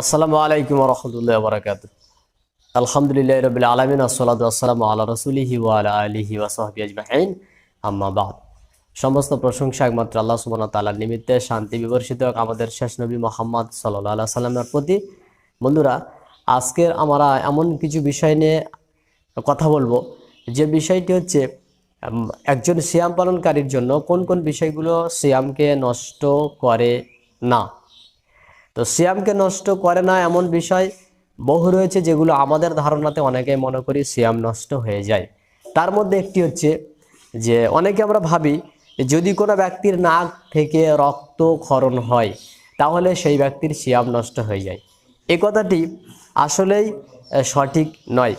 আসসালামু আলাইকুম রহমতুল্লাহ বরাকাত আলহামদুলিল্লাহ রবিল আলমিন আসসালামু আল্লাহ রসুলিহি ওয়ালা আলিহি ওয়াসাহবি আজমাইন। আম্মা বাদ। সমস্ত প্রশংসা একমাত্র আল্লাহ সুবহান তাআলার নিমিত্তে, শান্তি বিবর্ষিত আমাদের শেষ নবী মোহাম্মদ সাল্লাহ সাল্লামের প্রতি। বন্ধুরা, আজকের আমরা এমন কিছু বিষয় নিয়ে কথা বলব, যে বিষয়টি হচ্ছে একজন সিয়াম পালনকারীর জন্য কোন কোন বিষয়গুলো সিয়ামকে নষ্ট করে না। তো সিয়ামকে নষ্ট করে না এমন বিষয় বহু রয়েছে যেগুলো আমাদের ধারণাতে অনেকে মনে করি সিয়াম নষ্ট হয়ে যায়। তার মধ্যে একটি হচ্ছে যে অনেকে আমরা ভাবি, যদি কোনো ব্যক্তির নাক থেকে রক্ত ক্ষরণ হয়, তাহলে সেই ব্যক্তির সিয়াম নষ্ট হয়ে যায়। এ কথাটি আসলেই সঠিক নয়।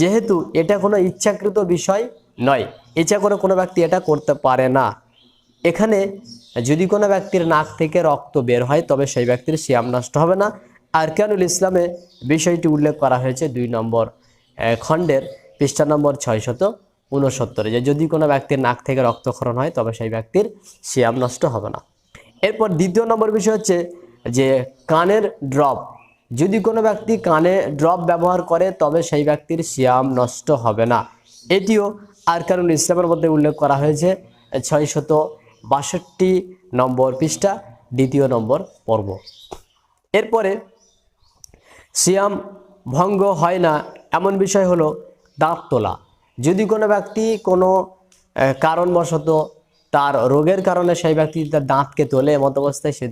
যেহেতু এটা কোনো ইচ্ছাকৃত বিষয় নয় ইচ্ছা করে কোনো ব্যক্তি এটা করতে পারে না। এখানে যদি কোনো ব্যক্তির নাক থেকে রক্ত বের হয়, তবে সেই ব্যক্তির সিয়াম নষ্ট হবে না। আরকানুল ইসলামে বিষয়টি উল্লেখ করা হয়েছে দুই নম্বর খণ্ডের পৃষ্ঠা নম্বর ছয়শত উনসত্তরে যে যদি কোনো ব্যক্তির নাক থেকে রক্তক্ষরণ হয়, তবে সেই ব্যক্তির সিয়াম নষ্ট হবে না। এরপর দ্বিতীয় নম্বর বিষয় হচ্ছে যে কানের ড্রপ, যদি কোনো ব্যক্তি কানে ড্রপ ব্যবহার করে, তবে সেই ব্যক্তির সিয়াম নষ্ট হবে না। এটিও আরকানুল ইসলামের মধ্যে উল্লেখ করা হয়েছে ছয়শত বাষট্টি নম্বর পৃষ্ঠা, দ্বিতীয় নম্বর পর্ব। এরপরে সিয়াম ভঙ্গ হয় না, এমন বিষয় হলো দাঁত তোলা। যদি কোনো ব্যক্তি কোনো কারণবশত তার রোগের কারণে সেই ব্যক্তি তার দাঁতকে তোলে এমত অবস্থায় সে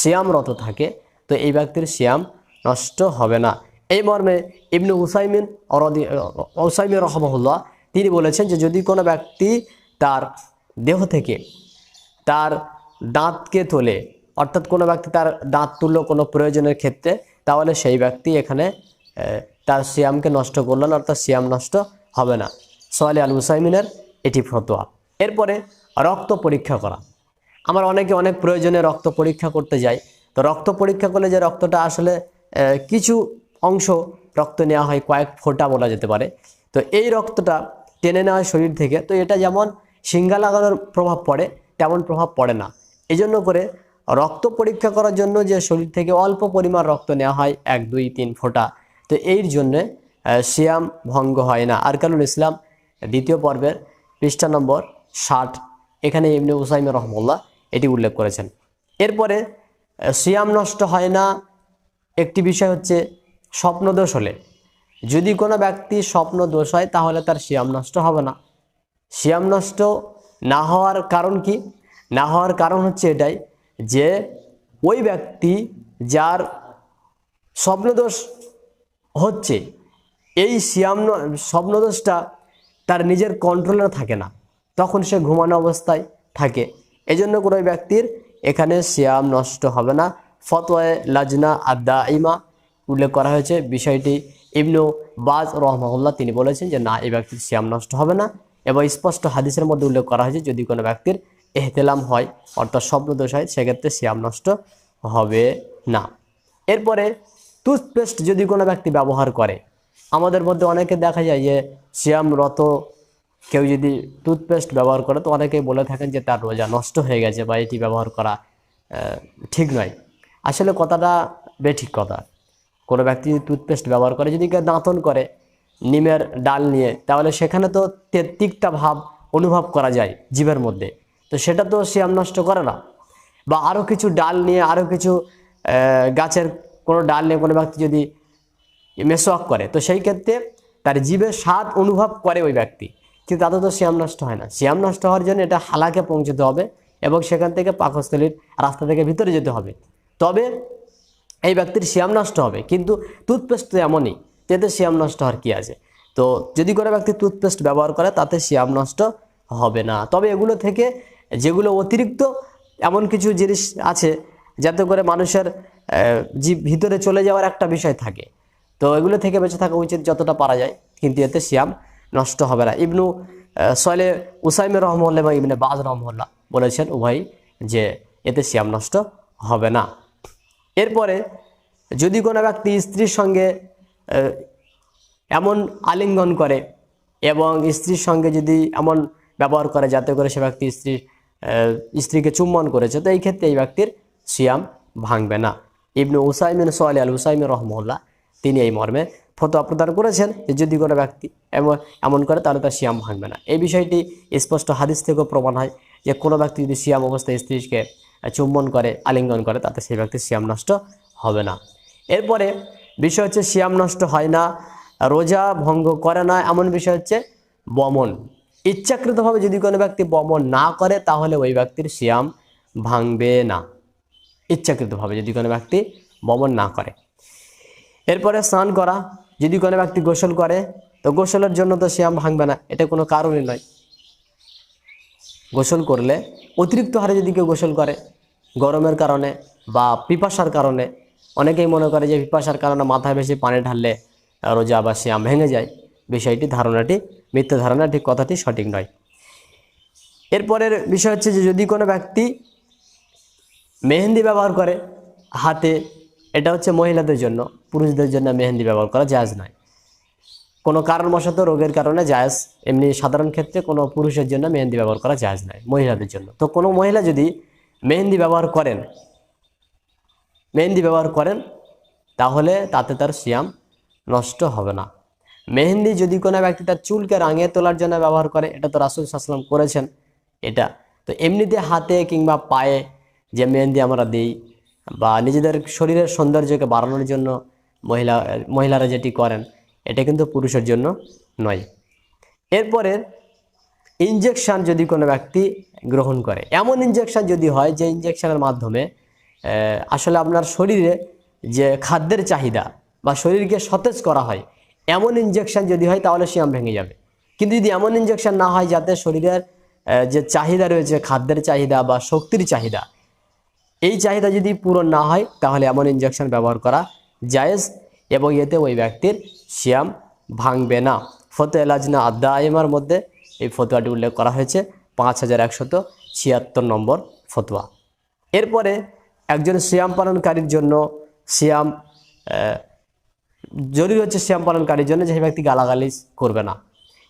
সিয়ামরত থাকে, তো এই ব্যক্তির সিয়াম নষ্ট হবে না। এই মর্মে ইবনু উসাইমিন অরদি উসাইমিন রহমহুল্লাহ তিনি বলেছেন যে যদি কোনো ব্যক্তি তার দেহ থেকে তার দাঁতকে তোলে। অর্থাৎ কোনো ব্যক্তি তার দাঁত তুললো কোনো প্রয়োজনের ক্ষেত্রে, তাহলে সেই ব্যক্তি এখানে তার সিয়ামকে নষ্ট করল না, অর্থাৎ সিয়াম নষ্ট হবে না। সোয়ালি আল হুসাইমিনের এটি ফতোয়া। এরপরে রক্ত পরীক্ষা করা। আমার অনেকে অনেক প্রয়োজনে রক্ত পরীক্ষা করতে যাই তো রক্ত পরীক্ষা করলে যে রক্তটা আসলে কিছু অংশ রক্ত নেওয়া হয়, কয়েক ফোঁটা বলা যেতে পারে। তো এই রক্তটা টেনে নেওয়া হয় শরীর থেকে। তো এটা যেমন সিঙ্গা লাগানোর প্রভাব পড়ে তেমন প্রভাব পড়ে না। এই জন্য করে রক্ত পরীক্ষা করার জন্য যে শরীর থেকে অল্প পরিমাণ রক্ত নেওয়া হয়, এক, দুই, তিন ফোঁটা, তো এর জন্যে সিয়াম ভঙ্গ হয় না। আরকানুল ইসলাম, দ্বিতীয় পর্বের পৃষ্ঠা নম্বর ষাট, এখানে ইমনি উসাইম রহমুল্লাহ এটি উল্লেখ করেছেন। এরপরে সিয়াম নষ্ট হয় না, একটি বিষয় হচ্ছে স্বপ্নদোষ হলে। যদি কোনো ব্যক্তি স্বপ্ন দোষ হয়, তাহলে তার সিয়াম নষ্ট হবে না। সিয়াম নষ্ট না হওয়ার কারণ কি? না হওয়ার কারণ হচ্ছে এটাই যে ওই ব্যক্তি যার স্বপ্নদোষ হচ্ছে, এই শিয়াম স্বপ্নদোষটা তার নিজের কন্ট্রোলে থাকে না। তখন সে ঘুমানো অবস্থায় থাকে। এজন্য কোনো ব্যক্তির এখানে সিয়াম নষ্ট হবে না। ফতোয় লাজনা আদা ইমা উল্লেখ করা হয়েছে। বিষয়টি ইবনু বাজ রহমাউল্লাহ তিনি বলেছেন যে, না, এই ব্যক্তির সিয়াম নষ্ট হবে না। এবং স্পষ্ট হাদিসের মধ্যে উল্লেখ করা হয়েছে, যদি কোনো ব্যক্তির এহতেলাম হয়, অর্থাৎ স্বপ্নদোষ হয়, সেক্ষেত্রে সিয়াম নষ্ট হবে না। এরপরে টুথপেস্ট যদি কোনো ব্যক্তি ব্যবহার করে, আমাদের মধ্যে অনেকে দেখা যায় যে সিয়ামরত কেউ যদি টুথপেস্ট ব্যবহার করে, তো অনেকেই বলে থাকেন যে তার রোজা নষ্ট হয়ে গেছে বা এটি ব্যবহার করা ঠিক নয়। আসলে কথাটা বেঠিক কথা। কোনো ব্যক্তি যদি টুথপেস্ট ব্যবহার করে, যদি কেউ দাঁতন করে নিমের ডাল নিয়ে, তাহলে সেখানে তো তে- তিক্তা ভাব অনুভব করা যায় জীবের মধ্যে। তো সেটা তো শ্যাম নষ্ট করে না। বা আরও কিছু ডাল নিয়ে আরও কিছু গাছের কোনো ডাল নিয়ে কোনো ব্যক্তি যদি মেসোয়াক করে, তো সেই ক্ষেত্রে তার জীবের স্বাদ অনুভব করে ওই ব্যক্তি। কিন্তু তাতে তো শ্যাম নষ্ট হয় না। শ্যাম নষ্ট হওয়ার জন্য এটা হালাকে পৌঁছতে হবে এবং সেখান থেকে পাকস্থলীর রাস্তা থেকে ভিতরে যেতে হবে। তবে এই ব্যক্তির শ্যাম নষ্ট হবে, কিন্তু টুথপেস্ট তো এমনই। এতে শ্যাম নষ্ট হওয়ার কী আছে? তো যদি কোনো ব্যক্তি টুথপেস্ট ব্যবহার করে, তাতে শ্যাম নষ্ট হবে না। তবে এগুলো থেকে যেগুলো অতিরিক্ত এমন কিছু জিনিস আছে, যাতে করে মানুষের জীব ভিতরে চলে যাওয়ার একটা বিষয় থাকে। তো এগুলো থেকে বেঁচে থাকা উচিত যতটা পারা যায়, কিন্তু এতে সিয়াম নষ্ট হবে না। ইবনু সয়লে উসাইমে রহমল্লা এবং ইবনে বাজ রহমল্লা বলেছেন উভয় যে এতে সিয়াম নষ্ট হবে না। এরপরে যদি কোনো ব্যক্তি স্ত্রীর সঙ্গে এমন আলিঙ্গন করে এবং স্ত্রীর সঙ্গে যদি এমন ব্যবহার করে যাতে করে সে ব্যক্তি স্ত্রীর স্ত্রীকে চুম্বন করেছে, তো এই ক্ষেত্রে এই ব্যক্তির সিয়াম ভাঙবে না। ইবনু উসাইমিন সোয়ালি আল উসাইমিন রহমুল্লাহ তিনি এই মর্মে ফতোয়া প্রদান করেছেন যে যদি কোনো ব্যক্তি এমন এমন করে, তাহলে তার সিয়াম ভাঙবে না। এই বিষয়টি স্পষ্ট হাদিস থেকেও প্রমাণ হয় যে কোনো ব্যক্তি যদি সিয়াম অবস্থায় স্ত্রীকে চুম্বন করে, আলিঙ্গন করে, তাতে সেই ব্যক্তির সিয়াম নষ্ট হবে না। এরপরে বিষয় হচ্ছে সিয়াম নষ্ট হয় না, রোজা ভঙ্গ করে না, এমন বিষয় হচ্ছে বমন। ইচ্ছাকৃতভাবে যদি কোনো ব্যক্তি বমন না করে, তাহলে ওই ব্যক্তির সিয়াম ভাঙবে না। ইচ্ছাকৃতভাবে যদি কোনো ব্যক্তি বমন না করে। এরপরে স্নান করা, যদি কোনো ব্যক্তি গোসল করে, তো গোসলের জন্য তো সিয়াম ভাঙবে না, এটা কোনো কারণই নয়। গোসল করলে অতিরিক্ত হারে যদি কেউ গোসল করে, গরমের কারণে বা পিপাসার কারণে অনেকেই মনে করে যে পিপাসার কারণে মাথায় বেশি পানি ঢাললে রোজা বা শ্যাম ভেঙে যায়। বিষয়টি ধারণাটি, মিথ্যা ধারণা, ঠিক কথাটি সঠিক নয়। এরপরের বিষয় হচ্ছে যে যদি কোনো ব্যক্তি মেহেন্দি ব্যবহার করে হাতে, এটা হচ্ছে মহিলাদের জন্য, পুরুষদের জন্য মেহেন্দি ব্যবহার করা জায়জ নয়। কোনো কারণবশত রোগের কারণে জায়েজ, এমনি সাধারণ ক্ষেত্রে কোনো পুরুষের জন্য মেহেন্দি ব্যবহার করা জায়েজ নয়, মহিলাদের জন্য। তো কোনো মহিলা যদি মেহেন্দি ব্যবহার করেন মেহেন্দি ব্যবহার করেন, তাহলে তাতে তার সিয়াম নষ্ট হবে না। মেহেন্দি যদি কোনো ব্যক্তি তার চুলকে রাঙিয়ে তোলার জন্য ব্যবহার করে, এটা তো রাসুল সাল্লাম করেছেন এটা। তো এমনিতে হাতে কিংবা পায়ে যে মেহেন্দি আমরা দিই বা নিজেদের শরীরের সৌন্দর্যকে বাড়ানোর জন্য মহিলা, মহিলারা যেটি করেন, এটা কিন্তু পুরুষের জন্য নয়। এরপরে ইনজেকশান যদি কোনো ব্যক্তি গ্রহণ করে, এমন ইনজেকশান যদি হয় যে ইনজেকশানের মাধ্যমে আসলে আপনার শরীরে যে খাদ্যের চাহিদা বা শরীরকে সতেজ করা হয়, এমন ইনজেকশান যদি হয় তাহলে সিয়াম ভেঙে যাবে। কিন্তু যদি এমন ইনজেকশান না হয় যাতে শরীরের যে চাহিদা রয়েছে, খাদ্যের চাহিদা বা শক্তির চাহিদা, এই চাহিদা যদি পূরণ না হয় তাহলে এমন ইনজেকশন ব্যবহার করা জায়েজ এবং এতে ওই ব্যক্তির সিয়াম ভাঙবে না। ফতো এলাজনা আদা আইমার মধ্যে এই ফতোয়াটি উল্লেখ করা হয়েছে, পাঁচ হাজার একশত ছিয়াত্তর নম্বর ফতোয়া। এরপরে একজন সিয়াম পালনকারীর জন্য সিয়াম জরুরি হচ্ছে সিয়াম পালনকারীর জন্য যে ব্যক্তি গালাগালি করবে না।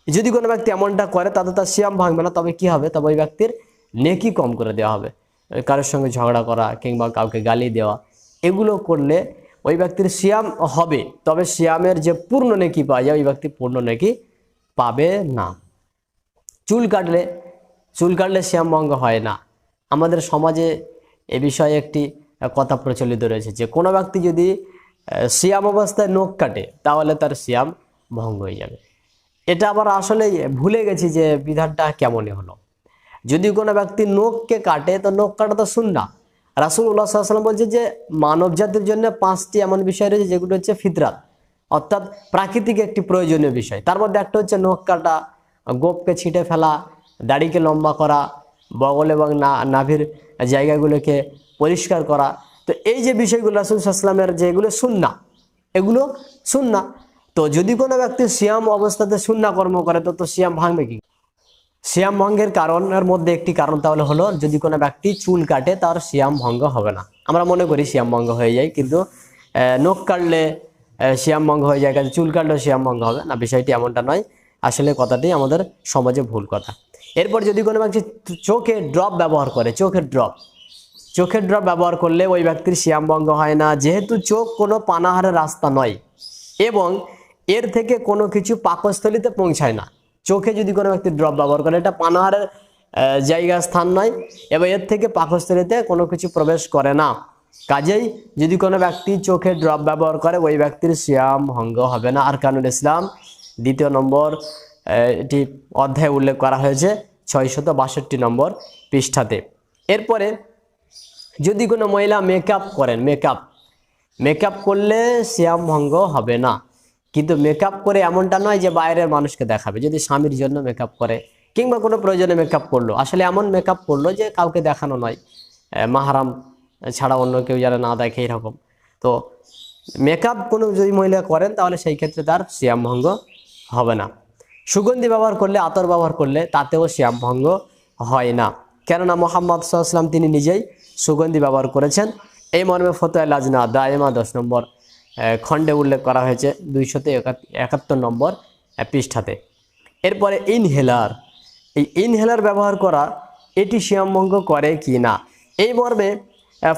যদি কোনো ব্যক্তি এমনটা করে, তাতে তার সিয়াম ভাঙবে না, তবে কি হবে? তবে ওই ব্যক্তির নেকি কম করে দেওয়া হবে। কারোর সঙ্গে ঝগড়া করা কিংবা কাউকে গালি দেওয়া, এগুলো করলে ওই ব্যক্তির সিয়াম হবে। তবে সিয়ামের যে পূর্ণ নেকি পাওয়া যায়, ওই ব্যক্তি পূর্ণ নেকি পাবে না। চুল কাটলে চুল কাটলে শ্যাম ভঙ্গ হয় না। আমাদের সমাজে এ বিষয়ে একটি কথা প্রচলিত রয়েছে যে কোনো ব্যক্তি যদি সিয়াম অবস্থায় নখ কাটে, তাহলে তার সিয়াম ভঙ্গ হয়ে যাবে। এটা আবার আসলে ভুলে গেছি যে বিধানটা কেমনই হলো। যদি কোনো ব্যক্তি নখকে কাটে, তো নখ কাটা তো শুননা রাসুল্লাহ সাল্লাম বলছে যে মানব জাতির জন্য পাঁচটি এমন বিষয় রয়েছে যেগুলো হচ্ছে ফিতরাত, অর্থাৎ প্রাকৃতিক একটি প্রয়োজনীয় বিষয়। তার মধ্যে একটা হচ্ছে নখ কাটা, গোপকে ছিটে ফেলা, দাড়িকে লম্বা করা, বগল এবং না, নাভির জায়গাগুলোকে পরিষ্কার করা। তো এই যে বিষয়গুলো রাসুল সাল্লামের যেগুলো সুন্না এগুলো সুন্না তো যদি কোনো ব্যক্তি সিয়াম অবস্থাতে সুন্না কর্ম করে, তো তো সিয়াম ভাঙবে কি? সিয়াম ভঙ্গের কারণের মধ্যে একটি কারণ তাহলে হলো, যদি কোনো ব্যক্তি চুল কাটে, তার সিয়াম ভঙ্গ হবে না। আমরা মনে করি সিয়াম ভঙ্গ হয়ে যায়, কিন্তু নখ কাটলে সিয়াম ভঙ্গ হয়ে যায়, কাজে চুল কাটলেও সিয়াম ভঙ্গ হবে না। বিষয়টি এমনটা নয়। আসলে কথাটি আমাদের সমাজে ভুল কথা। এরপর যদি কোনো ব্যক্তি চোখে ড্রপ ব্যবহার করে, চোখের ড্রপ চোখের ড্রপ ব্যবহার করলে ওই ব্যক্তির সিয়াম ভঙ্গ হয় না। যেহেতু চোখ কোনো পানাহারের রাস্তা নয় এবং এর থেকে কোনো কিছু পাকস্থলিতে পৌঁছায় না। চোখে যদি কোনো ব্যক্তি ড্রপ ব্যবহার করে, এটা পানাহারের জায়গা স্থান নয় এবং এর থেকে পাকস্থলিতে কোনো কিছু প্রবেশ করে না। কাজেই যদি কোনো ব্যক্তি চোখে ড্রপ ব্যবহার করে, ওই ব্যক্তির শ্যাম ভঙ্গ হবে না। আর কানুল ইসলাম, দ্বিতীয় নম্বর এটি অধ্যায়ে উল্লেখ করা হয়েছে ছয়শত বাষট্টি নম্বর পৃষ্ঠাতে। এরপরে যদি কোনো মহিলা মেকআপ করেন মেকআপ মেকআপ করলে শ্যাম ভঙ্গ হবে না। কিন্তু মেকআপ করে এমনটা নয় যে বাইরের মানুষকে দেখাবে। যদি স্বামীর জন্য মেকআপ করে কিংবা কোনো প্রয়োজনে মেকআপ করল, আসলে এমন মেকআপ করল যে কাউকে দেখানো নয়। মাহারাম ছাড়া অন্য কেউ যারা না দেখে এরকম। তো মেকআপ কোনো যদি মহিলা করেন, তাহলে সেই ক্ষেত্রে তার শ্যাম ভঙ্গ হবে না। সুগন্ধি ব্যবহার করলে, আতর ব্যবহার করলে তাতেও শ্যাম ভঙ্গ হয় না। কেননা মোহাম্মদ সাল্লাম তিনি নিজেই সুগন্ধি ব্যবহার করেছেন। এই মর্মে ফতোয়া লাজনা দায়মা দশ নম্বর খণ্ডে উল্লেখ করা হয়েছে দুইশত একাত্তর নম্বর পৃষ্ঠাতে। এরপরে ইনহেলার, এই ইনহেলার ব্যবহার করা, এটি শ্যামভঙ্গ করে কি না? এই মর্মে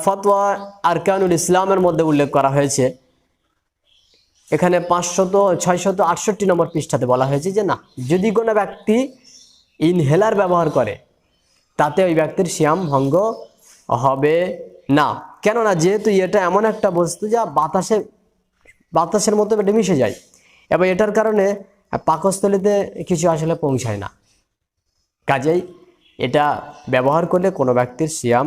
ফতোয়া আরকানুল ইসলামের মধ্যে উল্লেখ করা হয়েছে। এখানে পাঁচশত, ছয়শত, আটষট্টি নম্বর পৃষ্ঠাতে বলা হয়েছে যে না, যদি কোনো ব্যক্তি ইনহেলার ব্যবহার করে, তাতে ওই ব্যক্তির শ্যাম ভঙ্গ হবে না। কেননা যেহেতু এটা এমন একটা বস্তু যা বাতাসে, বাতাসের মতো এটা মিশে যায়, এবং এটার কারণে পাকস্থলিতে কিছু আসলে পৌঁছায় না। কাজেই এটা ব্যবহার করলে কোনো ব্যক্তির সিয়াম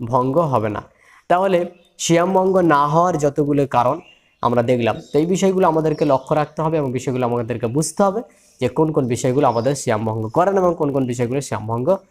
ভঙ্গ হবে না। তাহলে সিয়াম ভঙ্গ না হওয়ার যতগুলো কারণ আমরা দেখলাম। তো এই বিষয়গুলো আমাদেরকে লক্ষ্য রাখতে হবে এবং বিষয়গুলো আমাদেরকে বুঝতে হবে যে কোন কোন বিষয়গুলো আমাদের শ্যামভঙ্গ ভঙ্গ করেন এবং কোন কোন বিষয়গুলো শ্যামভঙ্গ ভঙ্গ